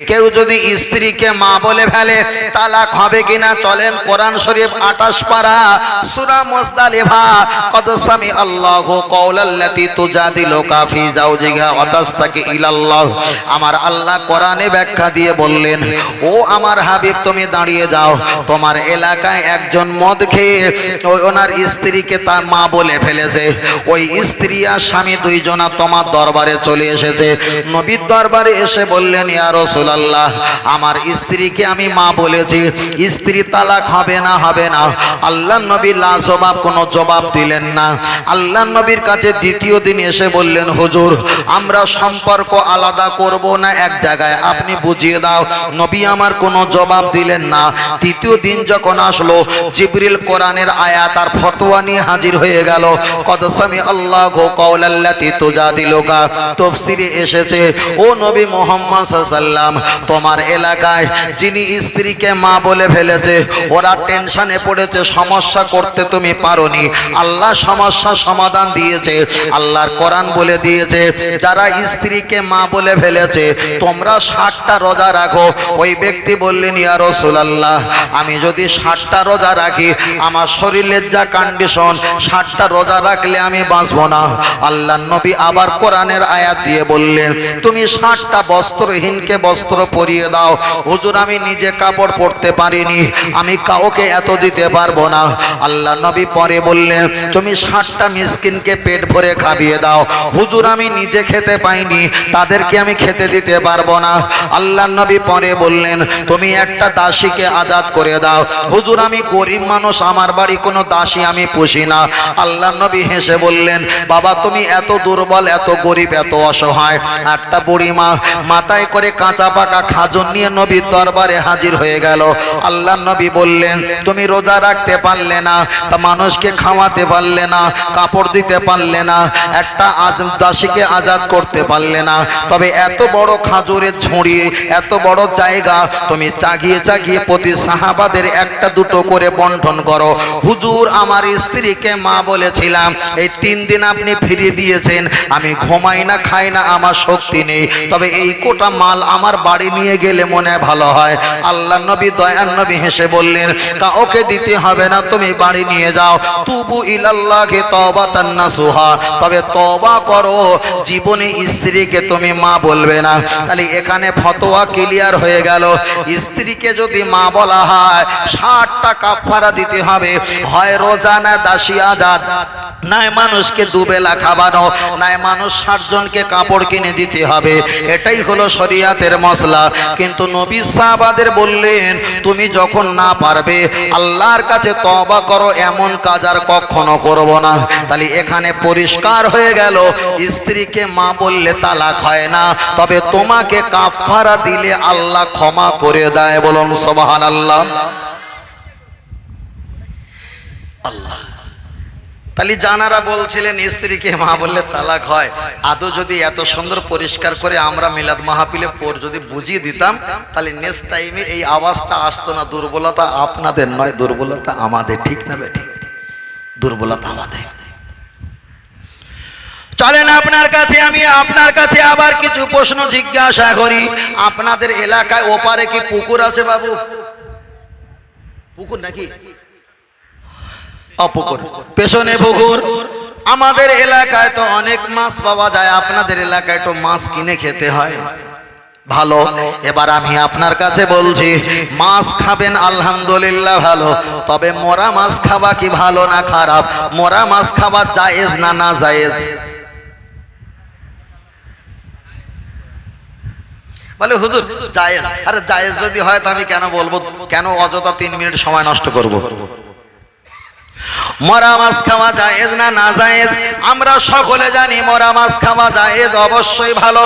কেউ যদি স্ত্রীকে মা বলে ফেলে, তালাক হবে কিনা চলেন কোরআন শরীফ আটাশ পারা, সুরা মুজদালিফা, কদ সামি আল্লাহু কওলাল্লাতি তুজাদিলুকা ফি জাওজিহা ওয়া তাস্তাকি ইলাল্লাহ। আমার আল্লাহ কোরআনে ব্যাখ্যা দিয়ে বললেন, ও আমার হাবিব, তুমি দাঁড়িয়ে যাও। তোমার এলাকায় একজন মদ খেয়ে ওই ওনার স্ত্রীকে তার মা বলে ফেলেছে। ওই স্ত্রী আর স্বামী দুইজনা তোমার দরবারে চলে এসেছে। নবীর দরবারে এসে বললেন, ইয়া রাসূলুল্লাহ, আমার স্ত্রীকে আমি মা বলেছি, স্ত্রী তালাক হবে না হবে না। আল্লাহ নবী লা জবাব কোনো জবাব দিলেন না। আল্লাহ নবীর কাছে দ্বিতীয় দিন এসে বললেন, হুজুর, আমরা সম্পর্ক আলাদা করব না, এক জায়গায়। আপনি বুঝিয়ে দাও, নবী আমার কোনো জবাব দিলেন না। তৃতীয় দিন যখন আসলো, জিবরিল কোরআনের আয়াত আর ফতোয়া নিয়ে হাজির হয়ে গেল। কদ সামি আল্লাহ গো কওলাল্লাতি তুজাদিলুকা তাফসিরে এসেছে, ও নবী মুহাম্মদ সাল্লাম তোমার এলাকায় যিনি স্ত্রীকে মা বলে ফেলেছে, ওরা টেনশনে পড়েছে, সমস্যা করতে তুমি পারোনি। আল্লাহ সমস্যা সমাধান দিয়েছে। আল্লাহর কোরআন বলে দিয়েছে, যারা স্ত্রীকে মা বলে ফেলেছে, তোমরা ষাটটা রোজা রাখো। ওই ব্যক্তি বললেন, ইয়া রাসূলুল্লাহ, আমি যদি ষাটটা রোজা রাখি, আমার শরীরের যা কন্ডিশন ষাটটা রোজা রাখলে আমি বাঁচবো না। আল্লাহ নবী আবার কোরআনের আয়াত দিয়ে বললেন, তুমি ষাটটা বস্ত্রহীনকে বস্ত্র পরিয়ে দাও। হুজুর, আমি নিজে কাপড় পরতে পারিনি। আমি কাউকে এত দিতে পারব না। আল্লাহ নবী পরে বললেন, তুমি ষাটটা মিসকিনকে পেট ভরে খাবিয়ে দাও। হুজুর, আমি নিজে খেতে পাইনি। তাদেরকে আমি খেতে দিতে পারব না। আল্লাহ নবী পরে বললেন, তুমি একটা দাসীকে আজাদ করে দাও। হুজুর, আমি গরিব মানুষ, আমার বাড়ি কোনো দাসী আমি পুষি না। আল্লাহ নবী হেসে বললেন, বাবা, তুমি এত দুর্বল, এত গরিব, এত অসহায়। একটা বুড়ি মা, মাথায় করে কাঁচা পাকা খাজন নিয়ে নবীর দরবারে হাজির হয়ে গেল। আল্লাহ নবী বললেন, তুমি রোজা রাখতে পারলে না তা মানুষকে খাওয়াতে পারলে না, কাপড় দিতে পারলে না, একটা আজ দাসীকে আজাদ করতে পারলে না। তবে এত বড় খাজুরের ঝুড়ি, এত বড় জায়গা, তুমি চাগিয়ে চাগিয়ে প্রতি সাহাবাদের একটা দুটো করে বন্টন করো। হুজুর, আমার স্ত্রীকে মা বলেছিলাম, এই তিন দিন আপনি ফিরিয়ে দিয়েছেন, আমি ঘুমাই না, খাই না, আমার শক্তি নেই। তবে এই কোটা মাল আমার বাড়ি নিয়ে গেলে মনে ভালো হয়। আল্লাহ নবী দয়ার নবী হেসে বললেন, কাউকে দিতে হবে না, তুমি বাড়ি নিয়ে যাও। তুবু ইলাল্লাহকে তবা তান্না সুহা তবে তবা করো, জীবনে স্ত্রীকে তুমি মা বলবে না। তাহলে এখানে ফতোয়া ক্লিয়ার হয়ে গেল। স্ত্রীকে যদি মা বলা হয়, ষাটটা কাফারা দিতে হবে। হয় রোজা না দাসী আজাদ? নাই মানুষকে দুবেলা খাবানো নাই মানুষ ষাট জনকে কাপড় কিনে দিতে হবে। এটাই হলো শরিয়াতের মশলা। কিন্তু নবী সাহাবাদের বললেন, তুমি যখন না পারবে, আল্লাহর কাছে তবা করো, এমন কাজ আর কখনো করব না। তাহলে এখানে পরিষ্কার হয়ে গেল, স্ত্রীকে মা বললে তালাক হয় না। তবে তোমাকে কাফারা দিলে আল্লাহ ক্ষমা করে দেয়, বলুন সবহান আল্লাহ আল্লাহ। তাহলে জানারা বলছিলেন, স্ত্রীকে মা বললে তালাক হয়। আদৌ যদি এত সুন্দর পরিষ্কার করে আমরা মিলাদ মাহাপিলে পর যদি বুঝিয়ে দিতাম, তাহলে নেক্সট টাইমে এই আওয়াজটা আসতো না। দুর্বলতা আপনাদের নয়, দুর্বলতা আমাদের। ঠিক না বেঠিক দুর্বলতা আমাদের। চলেন আপনার কাছে আমি, আপনার কাছে আবার কিছু প্রশ্ন জিজ্ঞাসা করি। আপনাদের এলাকায় ওপারে কি পুকুর আছে বাবু? পুকুর নাকি? অপুকুর। পেছনে পুকুর। আমাদের এলাকায় তো অনেক মাছ পাওয়া যায়, আপনাদের এলাকায় তো মাছ কিনে খেতে হয়। ভালো, এবার আমি আপনার কাছে বলছি, মাছ খাবেন, আলহামদুলিল্লাহ ভালো, তবে মোরা মাছ খাওয়া কি ভালো না খারাপ? মোরা মাছ খাওয়া জায়েজ না না জায়েজ? বলে, হুজুর, জায়েজ। আরে, জায়েজ যদি হয়, তো আমি কেন বলব? কেন অযথা তিন মিনিট সময় নষ্ট করব। মরা মাছ খাওয়া জায়েজ না না জায়েজ? আমরা সকলে জানি মরা মাছ খাওয়া জায়েজ, অবশ্যই ভালো।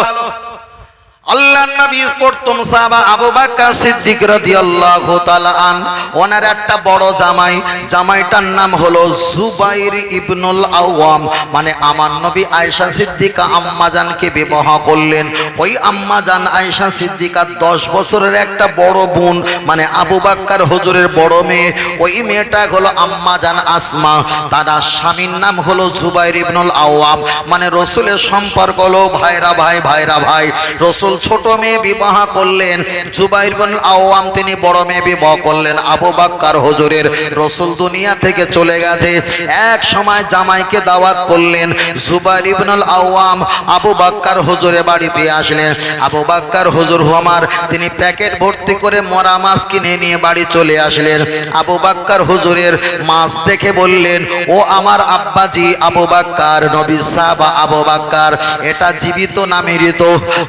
আল্লাহ নবী প্রথম সাহাবা আবু বকর সিদ্দিক রাদিয়াল্লাহু তাআলা আন, ওনার একটা বড় জামাই। জামাইটার নাম হলো জুবাইর ইবনুল আওয়াম। মানে আমার নবী আয়েশা সিদ্দিকা আম্মাজানকে বিবাহ করলেন। ওই আম্মাজান আয়েশা সিদ্দিকার 10 বছরের একটা বড় বোন মানে আবু বকর হুজুরের বড় মেয়ে। ওই মেয়েটা হলো আম্মাজান আসমা। তার স্বামীর নাম হলো জুবাইর ইবনুল আওয়াম। মানে রসুলের সম্পর্ক হলো ভাইরা ভাই ভাইরা ভাই। রসুল ছোট মেয়ে বিবাহ করলেন। জুবাইর বিন আওয়াম তিনি বড় মেয়ে বিবাহ করলেন। আবু বাক্কার হজুরের রসুল দুনিয়া থেকে চলে গেছে। এক সময় জামাইকে দাওয়াত করলেন। জুবাইর ইবনুল আওয়াম আবু বাক্কার হুজুরের বাড়িতে আসলেন। আবু বাক্কার হুজুর আমার, তিনি প্যাকেট ভর্তি করে মরা মাছ কিনে নিয়ে বাড়ি চলে আসলেন। আবু বাক্কার হুজুরের মাছ দেখে বললেন, ও আমার আব্বাজি আবু বাক্কার, নবী সাহাব আবু বাক্কার, এটা জীবিত না মৃত?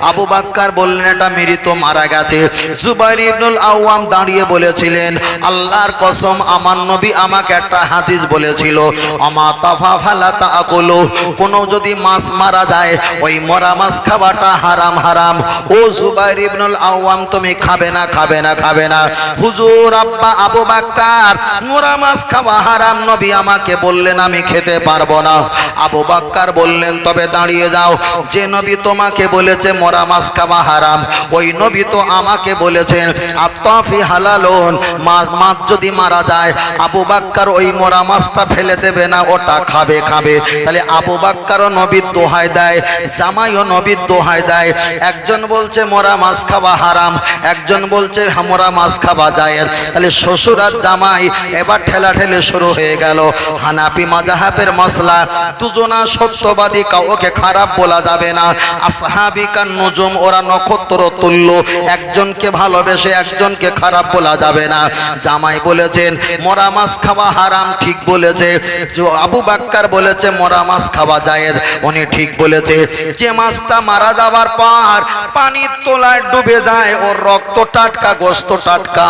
আবু বাক্কার বললেন, এটা মৃত মারা গেছে। জুবাইর ইবনুল আওয়াম দাঁড়িয়ে বলেছিলেন, আল্লাহর কসম, আমার নবী আমাকে একটা হাদিস বলেছিল, আমা তাফা ফালা তাকুলু কোনো যদি মাছ মারা যায়, ওই মরা মাছ খাওয়াটা হারাম হারাম। ও জুবাইর ইবনুল আওয়াম তুমি খাবে না খাবে না খাবে না। হুজুর আব্বা আবু বাক্কার, মরা মাছ খাওয়া হারাম, নবী আমাকে বললেন, আমি খেতে পারব না। আবু বাক্কার বললেন, তবে দাঁড়িয়ে যাও, যে নবী তোমাকে বলেছে মরা মাছ খাওয়া হারাম ওই নবী তো আমাকে বলেছেন, আত্মাফি হালালুন। মাছ যদি মারা যায়, আবু বাক্কার ওই মরা মাছটা ফেলে দেবে না, ওটা খাবে খাবে। তাহলে আবু বাক্কারও নবীর দোহাই দেয়, জামাইও নবীর দোহাই দেয়। একজন বলছে, মরা মাছ খাওয়া হারাম। একজন বলছে, মরা মাছ খাওয়া যায়। তাহলে শ্বশুর আর জামাই এবার ঠেলা ঠেলে শুরু হয়ে গেল। হানাপি মাজাহাবের মশলা, দুজনা সত্যবাদী কাউকে খারাপ বলা যাবে না। আসহাবিকার নজম, ওরা নক্ষত্র তুল্য। একজনকে ভালোবেসে একজনকে খারাপ বলা যাবে না। জামাই বলেছেন, মরা মাছ খাওয়া হারাম, ঠিক বলেছে। আবু বাক্কার বলেছে, মরা মাছ খাওয়া যায় উনি ঠিক বলেছে, যে মাছটা মারা যাওয়ার পর পানির তোলায় ডুবে যায়, ওর রক্ত টাটকা, গোস্ত টাটকা।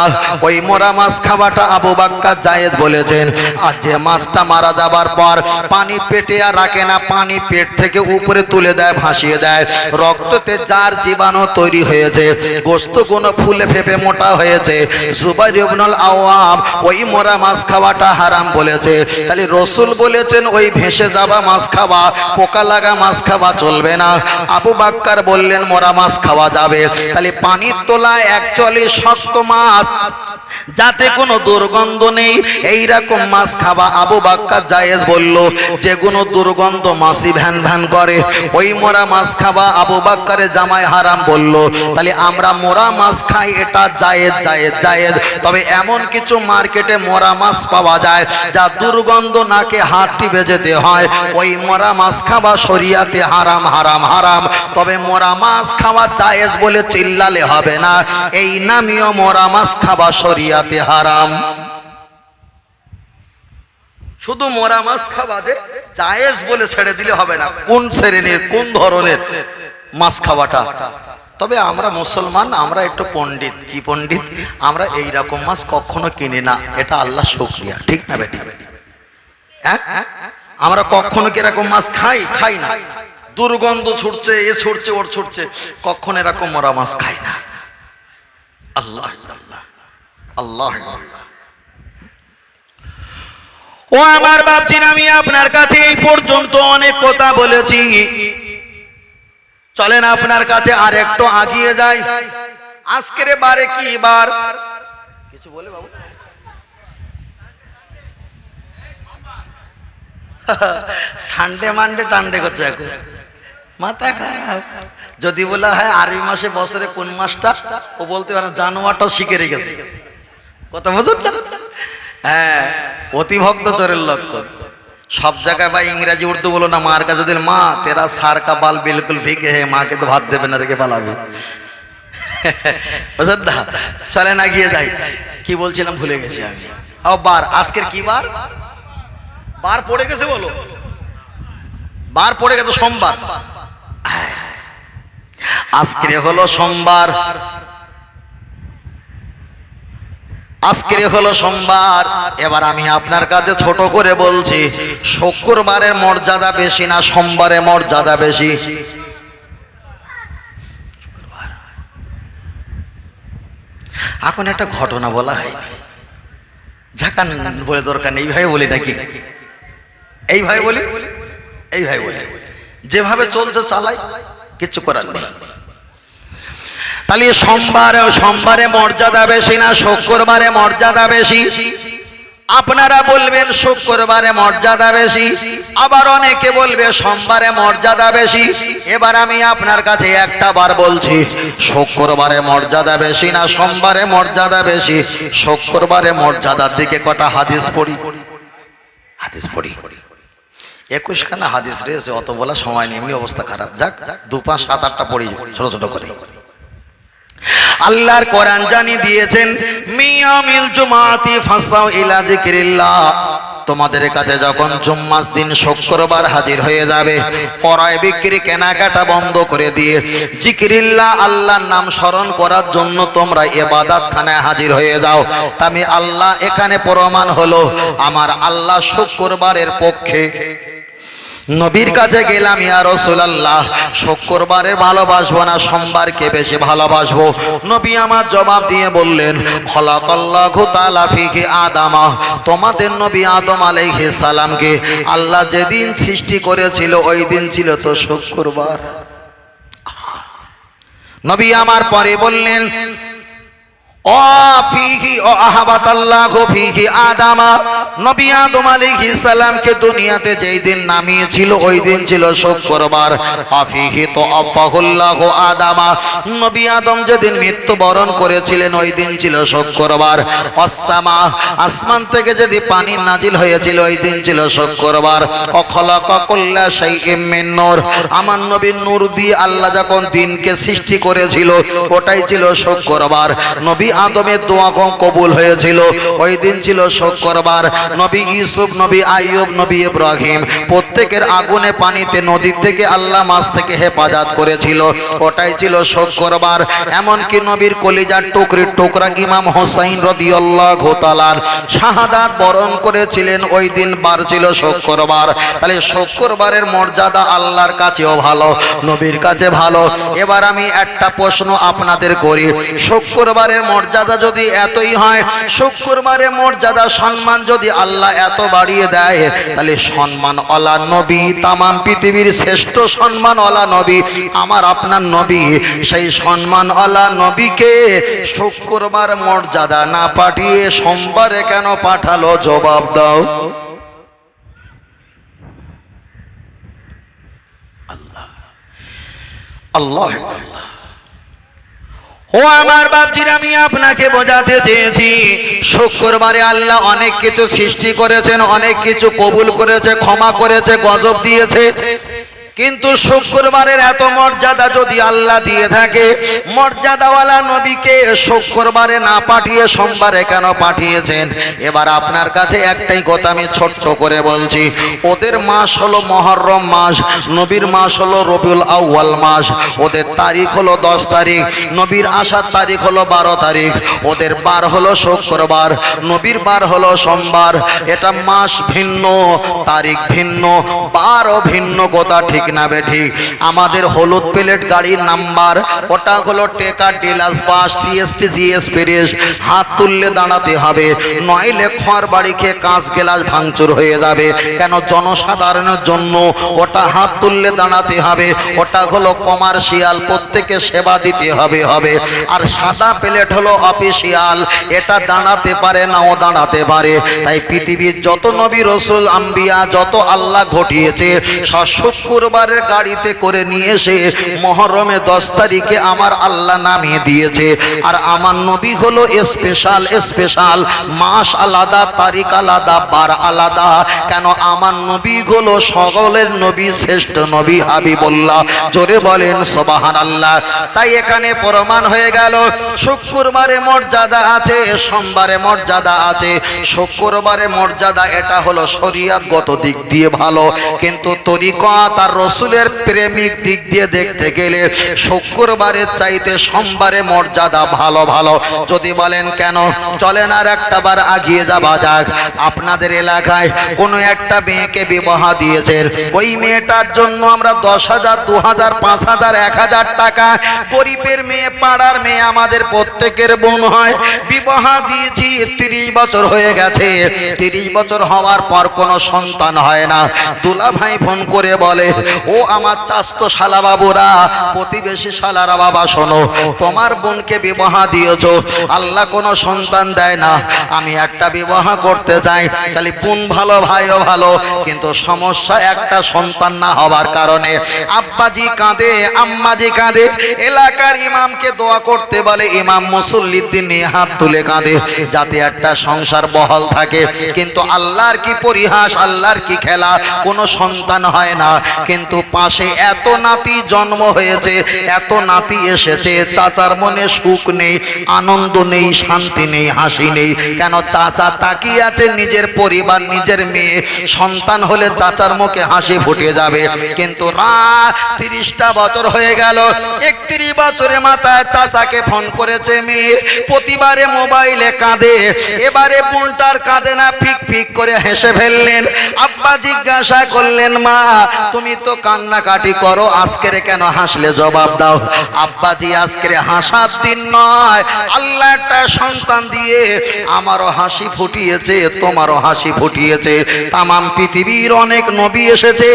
ওই মরা মাছ খাওয়াটা আবু বাক্কার জায়েজ বলেছেন। আর যে মাছটা মারা যাবার পর পানি পেটে আর রাখে না, পানি পেট থেকে উপরে তুলে দেয়, ভাসিয়ে দেয়। রক্ততে যার জীবাণু তৈরি হয়েছে গোস্ত কোনো ফুলে ফেপে মোটা হয়েছে। জুবাই ইবনুল আওয়াম ওই মরা মাছ খাওয়াটা হারাম বলেছে। তাহলে রসুল বলেছেন, ওই ভেসে যাওয়া মাছ খাওয়া, পোকা লাগা মাছ খাওয়া চলবে না। আবু বাক্কার বললেন, মরা মাছ খাওয়া যাবে। তাহলে পানির তোলায় একচুয়ালি শক্ত মাছ যাতে কোনো দুর্গন্ধ নেই। এই রকম মাছ খাওয়া আবু বাক্কা জায়েজ বলল, যে কোনো দুর্গন্ধ মাছি ভ্যান ভ্যান করে। ওই মোরা মাছ খাওয়া আবু বাক্কারে জামাই হারাম বলল, তাহলে আমরা মোরা মাছ খাই, এটা জায়েজ জায়েজ জায়েজ। তবে এমন কিছু মার্কেটে মোরা মাছ পাওয়া যায়, যা দুর্গন্ধ নাকে হাত যেতে হয়। ওই মোরা মাছ খাওয়া শরিয়াতে হারাম হারাম হারাম। তবে মোরা মাছ খাওয়া জায়েজ বলে চিল্লালে হবে না। এই নামীয় মোরা মাছ খাওয়া শরিয়াতে হারাম। শুধু মোরা মাছ খাওয়া যে জায়েজ বলে ছেড়ে দিলে হবে না, কোন শ্রেণির, কোন ধরনের মাছ খাওয়াটা? তবে আমরা মুসলমান, আমরা একটু পণ্ডিত। কি পণ্ডিত? আমরা এই রকম মাছ কখনো কিনি না, এটা আল্লাহ শুক্রিয়া। ঠিক না বেটি? হ্যাঁ? আমরা কখনো কীরকম মাছ খাই? খাই না। দুর্গন্ধ ছুটছে, এ ছুটছে, ওর ছুটছে। কখন এরকম মরা মাছ খাই না। আল্লাহ আল্লাহ। আল্লাহ। ও আমার বাপজিন আমি আপনার কাছে এই পর্যন্ত অনেক কথা বলেছি। চলেন আপনার কাছে আর একটু আগিয়ে যাই। আজকের বারে কি বার? কিছু বলে বাবু। সানডে মানডে টান্ডে করছে মাথা খারাপ। যদি বলা হয় আরবি মাসে বছরে কোন মাসটা, ও বলতে পারে জানুয়ারটা শিখে রেখেছে। কথা বুঝুন না? হ্যাঁ অতিভক্ত চোরের লক্ষণ সব জায়গায় ভাই ইংরাজি উর্দু বলো না, মার কাছে দিল মা, তেরা সার কা বাল বিলকুল ফিকে হে, মাকে তো ভাত দেবে না রেখে পালাবে। বুঝলেন না? চলে না, গিয়ে যাই। কি বলছিলাম ভুলে গেছি আমি। ও, বার, আজকের কি বার? বার পড়ে গেছে বলো। বার পড়ে গেছে সোমবার। আজকে হলো সোমবার। আজকে হলো সোমবার। এবার আমি আপনার কাছে ছোট করে বলছি, শুক্রবারের মর্যাদা বেশি না সোমবারের মর্যাদা বেশি? এখন একটা ঘটনা বলা হয়নি ঝাঁকান বলে দরকার নেই, এইভাবে বলি নাকি? এইভাবে বলি? এইভাবে বলি। যেভাবে চলছে চালাই কিছু করার নেই। তাহলে সোমবার, সোমবারে মর্যাদা বেশি না, শুক্রবারে মর্যাদা বেশি? আপনারা বলবেন শুক্রবারে মর্যাদা বেশি, আবার অনেকে বলবে সোমবারে মর্যাদা বেশি। এবার আমি আপনার কাছে একটা বার বলছি, শুক্রবারে মর্যাদা বেশি না, সোমবারে মর্যাদা বেশি? শুক্রবারে মর্যাদার দিকে কটা হাদিস পড়ি? হাদিস পড়ি। একুশ খানা হাদিস রয়েছে, অত বলা সময় নেই অবস্থা খারাপ। যাক, দু পাঁচ, সাত, আটটা পড়ি, ছোট ছোট করে। আল্লাহর কোরআন জানি দিয়েছেন, মিয়ামিল জুমাতি ফাসাও ইলা যিকরিল্লাহ। তোমাদের কাছে যখন জুম্মার দিন শুক্রবার হাজির হয়ে যাবে, পরায় বিক্রি কেনাকাটা বন্ধ করে দিয়ে জিকিরিল্লাহ আল্লাহর নাম স্মরণ করার জন্য তোমরা এবাদাত খানায় হাজির হয়ে যাও। আমি আল্লাহ এখানে প্রমাণ হলো, আমার আল্লাহ শুক্রবারের পক্ষে নবীর কাছে গেলাম, ইয়া রসুলাল্লাহ, শুক্রবারে ভালোবাসবো না, সোমবারকে বেশি ভালোবাসবো? নবী আমার জবাব দিয়ে বললেন, খলাকাল্লাহু তাআলা ফিহি আদামা, তোমাদের নবী আদম আলাইহিস সালামকে আল্লাহ যেদিন সৃষ্টি করেছিল, ওই দিন ছিল তো শুক্রবার। নবী আমার পরে বললেন সালামকে দুনিয়াতে নামিয়েছিল, ওই দিন ছিল নবী মৃত্যুবরণ করেছিলেন, ওই দিন ছিল শুক্রবার। অসামা আসমান থেকে যদি পানি নাজিল হয়েছিল, ওই দিন ছিল শুক্রবার। অখলাকা কুল্লা শাইইম মিন নূর। আমার নবীর নূর দিয়ে আল্লাহ যখন দিনকে সৃষ্টি করেছিল, ওটাই ছিল শুক্রবার। নবী আদমের দোয়া কবুল হয়েছিল। ওই দিন ছিল শুক্রবার। নবী ইউসুফ, নবী আইয়ুব, নবী ইব্রাহিম প্রত্যেকের আগুনে পানিতে নদী থেকে আল্লাহ মাছ থেকে হেফাজত করেছিল। ওটাই ছিল শুক্রবার। এমনকি নবীর কলিজার টুকরির টুকরা ইমাম হোসাইন রদিয়াল্লাহু তাআলার শাহাদাত বরণ করেছিলেন। ওই দিন বার ছিল শুক্রবার। তাহলে শুক্রবারের মর্যাদা আল্লাহর কাছেও ভালো, নবীর কাছে ভালো। এবার আমি একটা প্রশ্ন আপনাদের করি। শুক্রবারের মর্যাদা যদি এতই হয় শুক্রবারের মর্যাদা সম্মান যদি আল্লাহ এত বাড়িয়ে দেয়, তাহলে সম্মান অলা নবী, তামাম পৃথিবীর শ্রেষ্ঠ সম্মান অলা নবী, আমার আপনার নবী, সেই সম্মান অলা নবীকে শুক্রবার মর্যাদা না পাঠিয়ে সোমবারে কেন পাঠালো জবাব দাও। আল্লাহ আল্লাহ। ও আমার বাপজির, আমি আপনাকে বোঝাতে চেয়েছি। শুক্রবারে আল্লাহ অনেক কিছু সৃষ্টি করেছেন, অনেক কিছু কবুল করেছে, ক্ষমা করেছে, গজব দিয়েছে। কিন্তু শুক্রবারের এত মর্যাদা যদি আল্লাহ দিয়ে থাকে, মর্যাদাওয়ালা নবীকে শুক্রবারে না পাঠিয়ে সোমবারে কেন পাঠিয়েছেন? এবার আপনার কাছে একটাই কথা আমি ছোট্ট করে বলছি। ওদের মাস হলো মহরম মাস, নবীর মাস হলো রবিউল আউয়াল মাস। ওদের তারিখ হলো দশ তারিখ, নবীর আসার তারিখ হলো বারো তারিখ। ওদের বার হলো শুক্রবার, নবীর বার হলো সোমবার। এটা মাস ভিন্ন, তারিখ ভিন্ন, বারও ভিন্ন কথা ঠিক না বে ঠিক। আমাদের হলুদ প্লেট গাড়ির নাম্বার ওটা হলো টেকা ডিলাস বাস, সিএসটি, জিএস পেরিস হাত তুললে দাঁড়াতে হবে, নইলে খড় বাড়ি খেয়ে কাঁচ গেলাস ভাঙচুর হয়ে যাবে। কেন জনসাধারণের জন্য ওটা হাত তুললে দাঁড়াতে হবে ওটা হলো কমার্শিয়াল, প্রত্যেকে সেবা দিতে হবে হবে। আর সাদা প্লেট হলো অফিসিয়াল এটা দাঁড়াতে পারে নাও দাঁড়াতে পারে। তাই পৃথিবীর যত নবী রসুল, আম্বিয়া, যত আল্লাহ ঘটিয়েছে, সব শুক্রবারের গাড়িতে করে নিয়ে এসে মহরমে দশ তারিখে আমার আল্লাহ নামিয়ে দিয়েছে। আর আমার নবী হলো স্পেশাল স্পেশাল মাস আলাদা, তারিখ আলাদা, বার আলাদা। কেন আমার নবী হলো সকলের নবী, শ্রেষ্ঠ নবী হাবিবুল্লাহ। জোরে বলেন সোবাহান আল্লাহ তাই এখানে প্রমাণ হয়ে গেল, শুক্রবারে মর্যাদা আছে, সোমবারে মর্যাদা আছে। শুক্রবারে মর্যাদা, এটা হলো শরিয়াতগত দিক দিয়ে ভালো। কিন্তু তরিকত আর রসুলের প্রেমিক দিক দিয়ে দেখতে গেলে শুক্রবারের চাইতে সোমবারে মর্যাদা ভালো ভালো। যদি বলেন কেন? চলেন আর একটা বার আগিয়ে যাওয়া যাক। আপনাদের এলাকায় কোনো একটা মেয়েকে বিবাহ দিয়েছেন। ওই মেয়েটার জন্য আমরা দশ হাজার, দু হাজার, পাঁচ হাজার, এক হাজার টাকা গরিবের মেয়ে, পাড়ার মেয়ে, আমাদের প্রত্যেকের বোন হয়। বিবাহ দিয়েছি, তিরিশ বছর হয়ে গেছে। তিরিশ বছর হওয়ার পর কোনো সন্তান হয় না। দুলা ভাই ফোন ফোন করে বলে ও আমার চাস্ত শালা বাবুরা, প্রতিবেশী শালারা বাবা, শোনো, তোমার বোনকে বিবাহ দিয়েছ, আল্লাহ কোনো সন্তান দেয় না। আমি একটা বিবাহ করতে চাই, খালি বোন ভালো, ভাইও ভালো, কিন্তু সমস্যা একটা সন্তান না হওয়ার কারণে। আব্বাজি কাঁদে, আম্মাজি কাঁদে, এলাকার ইমামকে দোয়া করতে বলে, ইমাম মুসল্লিদ্দিন নিয়ে হাত তুলে কাঁদে, যাতে একটা সংসার বহল থাকে। কিন্তু আল্লাহর কি পরিহাস, আল্লাহর কি খেলা, কোনো সন্তান হয় না। কিন্তু পাশে এত নাতি জন্ম হয়েছে, এত নাতি এসেছে, চাচার মনে সুখ নেই, আনন্দ নেই, শান্তি নেই, হাসি নেই। কেন চাচা তাকিয়ে আছে নিজের পরিবার, নিজের মেয়ে? সন্তান হলে চাচার মুখে হাসি ফুটে যাবে। কিন্তু রা তিরিশটা বছর হয়ে গেল, একত্রিশ বছরের মাথায় চাচাকে ফোন করেছে মেয়ে। প্রতিবারে মোবাইলে কাঁদে। এবারে বোনটার কাঁদে না, ফিক ফিক করে হেসে ফেললেন। আব্বা জিজ্ঞাসা করলেন, মা, তুমি তো কান্নাকাটি করো, আজকের কেন হাসলে জবাব দাও। আব্বাজি, আজকের হাসার দিন নয়। আল্লাহ একটা সন্তান দিয়ে আমারও হাসি ফুটিয়েছে, তোমারও হাসি ফুটিয়েছে। তামাম পৃথিবীর অনেক নবী এসেছে,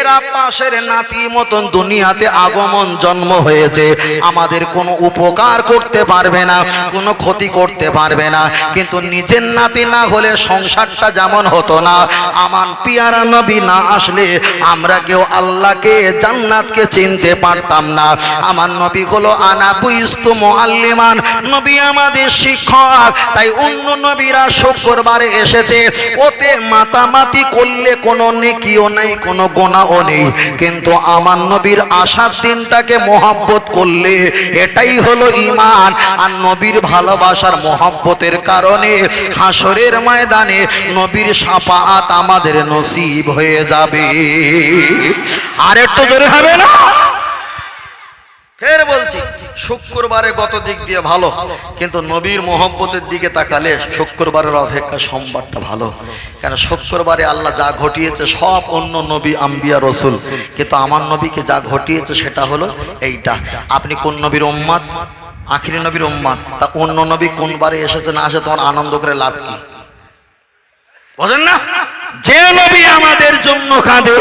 এরা পাশের নাতি মতন দুনিয়াতে আগমন জন্ম হয়েছে। আমাদের কোনো উপকার করতে পারবে না, কোনো ক্ষতি করতে পারবে না। কিন্তু নিজের নাতি না হলে সংসারটা যেমন হতো না, আমার পিয়ারা নবী না আসলে আমরা কেউ আল্লাহকে, জান্নাতকে চিনতে পারতাম না। আমার নবী হলো আনা বুইস্তু মুআল্লিমান। নবী আমাদের শিক্ষক। তাই অন্য নবীরা শুক্রবারে এসেছে। ওতে মাতামাতি করলে কোনো নেকিও নেই, কোনো গোনাও নেই। কিন্তু আমার নবীর আসার দিনটাকে মহাব্বত করলে এটাই হলো ইমান আর নবীর ভালোবাসার মহাব্বতের কারণে হাসরের ময়দানে নবীর সাফাত আমাদের নসিব হয়ে যাবে। আর একটু জোরে হবে না? ফের বলছি শুক্রবারে গত দিক দিয়ে ভালো কিন্তু নবীর মোহব্বতের দিকে তাকালে শুক্রবারের অপেক্ষা সোমবারটা ভালো। কেন শুক্রবারে আল্লাহ যা ঘটিয়েছে সব অন্য নবী আম্বিয়া রসুল। কিন্তু আমার নবীকে যা ঘটিয়েছে সেটা হলো এইটা। আপনি কোন নবীর উম্মাদ? আখিরি নবীর উম্মাদ। তা অন্য নবী কোন বারে এসেছে না আসে তোমার আনন্দ করে লাভ কি? বোঝেন না? যে নবী আমাদের জন্য কাঁদে,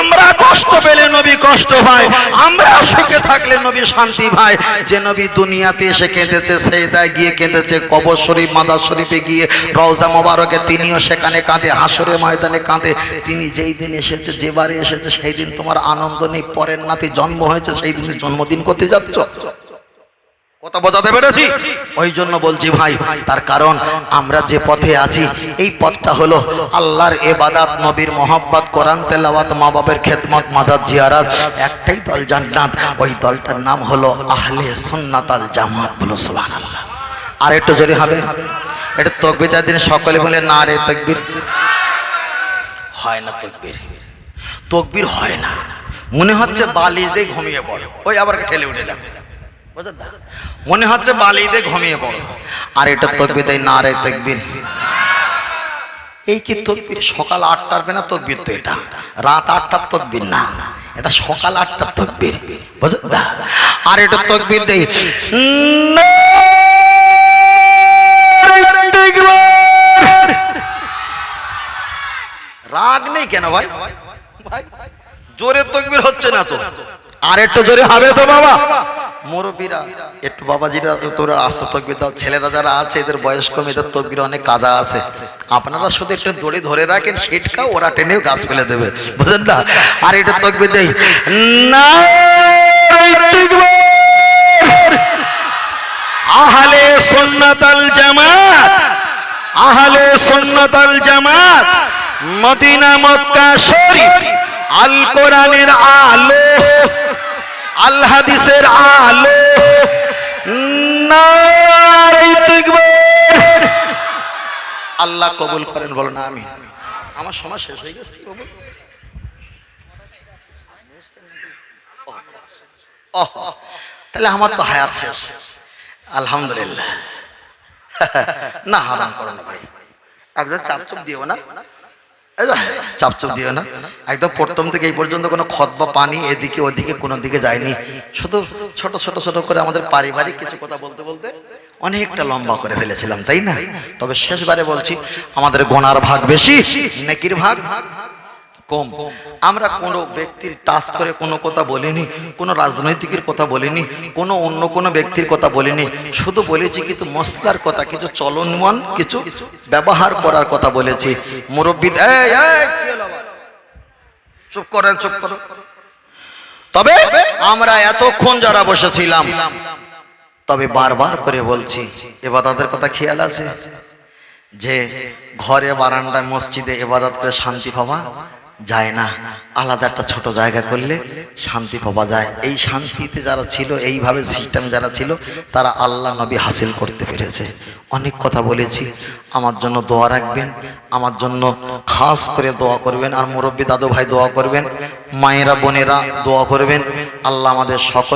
আমরা কষ্ট পেলে নবী কষ্ট পায়, আমরা সুখে থাকলে নবী শান্তি ভাই যে নবী দুনিয়াতে এসে কেঁদেছে সেই যায় গিয়ে কেঁদেছে, কবর শরীফ, মাদার শরীফে গিয়ে রওজা মোবারকে তিনিও সেখানে কাঁদে হাসরে ময়দানে কাঁদে। তিনি যেই দিন এসেছে, যে বারে এসেছে, সেই দিন তোমার আনন্দ নেই, পরের নাতি জন্ম হয়েছে, সেই দিনে জন্মদিন করতে যাচ্ছ। কথা বোঝাতে পেরেছি? ওই জন্য বলছি ভাই তার কারণ আমরা যে পথে আছি এই পথটা হলো আল্লাহর এবাদাত নবীর মোহাব্বত কোরআন তেলাওয়াত মা বাবের খেদমত মাদার জিয়ারাত একটাই দল জান্নাত। ওই দলটার নাম হলো আহলে সুন্নাত আল জামাত। বলো সুবহানাল্লাহ। আর একটু জোরে হবে? এটা তকবিতার দিন সকলে বলে না রে তকবির। হয় না তকবির। তকবির হয় না। মনে হচ্ছে বালিশ দিয়ে ঘুমিয়ে পড়ে। ওই আবার ঠেলে উঠে না? মনে হচ্ছে বালিতে ঘুমিয়ে পড়ো। আর এটা তকবির তাই না রে তকবির। এই কি তকবির? সকাল আটটার বেনা তকবির তো এটা। রাত আটটার তকবির না। এটা সকাল আটটার তকবির। বুঝলেন না? আর এটা তকবির দেই। রাগ নেই কেন ভাই জোরে তকবির হচ্ছে না তো। আর একটু জোরে হবে তো বাবা। মুরব্বীরা, একটু বাবাজিরা তোরা আসতে তকবির দাও। ছেলেরা যারা আছে, এদের বয়স কম, এদের তকবির অনেক কাজা আছে। আপনারা শুধু একটু দড়ি ধরে রাখেন, সিটকা ওরা টেনেও গাছ ফেলে দেবে। বুঝলেন না? আর এটা তকবির দেই। না আহলে সুন্নাতাল জামাত। আহলে সুন্নাতাল জামাত। মদিনা, মক্কা, শরীফ। আল কোরআনের আলো। আল হাদিসের আলো আল্লাহ কবুল করেন বলো না আমি আমার সময় শেষ হয়ে গেছে কবুল তাহলে আমার তো হায়াত শেষ। আলহামদুলিল্লাহ। না, হারাম করো না ভাই। একদম চাপচুপ দিও না। চাপচুপ দিও না। একদম প্রথম থেকে এই পর্যন্ত কোনো খত বা পানি এদিকে ওদিকে কোনো দিকে যায়নি। শুধু ছোট ছোট ছোট করে আমাদের পারিবারিক কিছু কথা বলতে বলতে অনেকটা লম্বা করে ফেলেছিলাম, তাই না? তবে শেষবারে বলছি, আমাদের গোনার ভাগ বেশি, নেকির ভাগ কম। আমরা কোনো ব্যক্তির টাচ করে কোনো কথা বলিনি, কোনো রাজনৈতিকের কথা বলিনি, কোনো অন্য কোনো ব্যক্তির কথা বলিনি। শুধু বলেছি কিছু মশলার কথা, কিছু চলনমান কিছু ব্যবহার করার কথা বলেছি। মুরব্বী? চুপ করেন, চুপ করো তবে আমরা এতক্ষণ যারা বসেছিলাম, তবে বারবার করে বলছি এবার তাদের কথা খেয়াল আছে? যে ঘরে বারান্দায় মসজিদে এবাদত করে শান্তি পাওয়া যায় না। আলাদা একটা ছোট জায়গা করলে শান্তি পাওয়া যায়। এই শান্তিতে যারা ছিল, এইভাবে সিস্টেম যারা ছিল, তারা আল্লাহ নবী হাসিল করতে পেরেছে। অনেক কথা বলেছি। আমার জন্য দোয়া রাখবেন। আমার জন্য খাস করে দোয়া করবেন। আর মুরব্বী দাদু ভাই দোয়া করবেন। মায়েরা, বোনেরা দোয়া করবেন। আল্লাহ আমাদের সকল